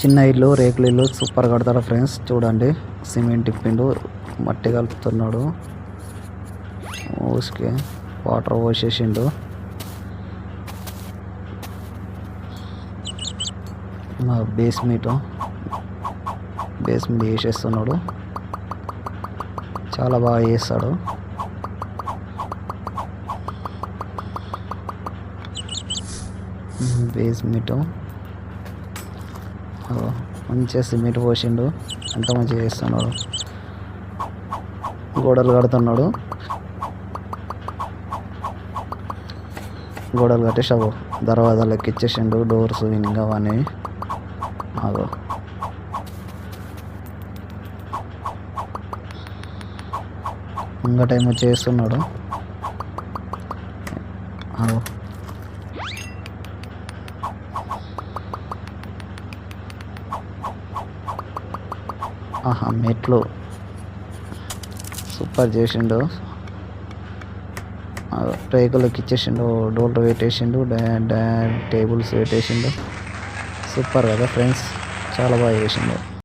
చిన్న ఇల్లు రేకుల ఇల్లు సూపర్ కడతాడు ఫ్రెండ్స్ చూడండి సిమెంట్ ఇప్పిండు మట్టి కలుపుతున్నాడు. ఊసుకే వాటర్ పోసేసిండు. మా బేస్మెంట్ బేస్మెంట్ వేసేస్తున్నాడు. చాలా బాగా చేస్తాడు బేస్మెంట్ మంచిగా సిమెంట్ పోసిండు. అంత మంచిగా చేస్తున్నాడు. గోడలు కడుతున్నాడు. గోడలు కట్టేసావు దర్వాజాలు ఎక్కిచ్చేసిండు డోర్స్ ఇంకా అవన్నీ. ఇంకా టైం చేస్తున్నాడు అదో ఆహా మెట్లు. సూపర్ చేసిండు. రేకులకి ఇచ్చేసిండు డోర్లు పెట్టేసిండు డా- టేబుల్స్ పెట్టేసిండు. సూపర్ కదా ఫ్రెండ్స్ చాలా బాగా చేసిండు.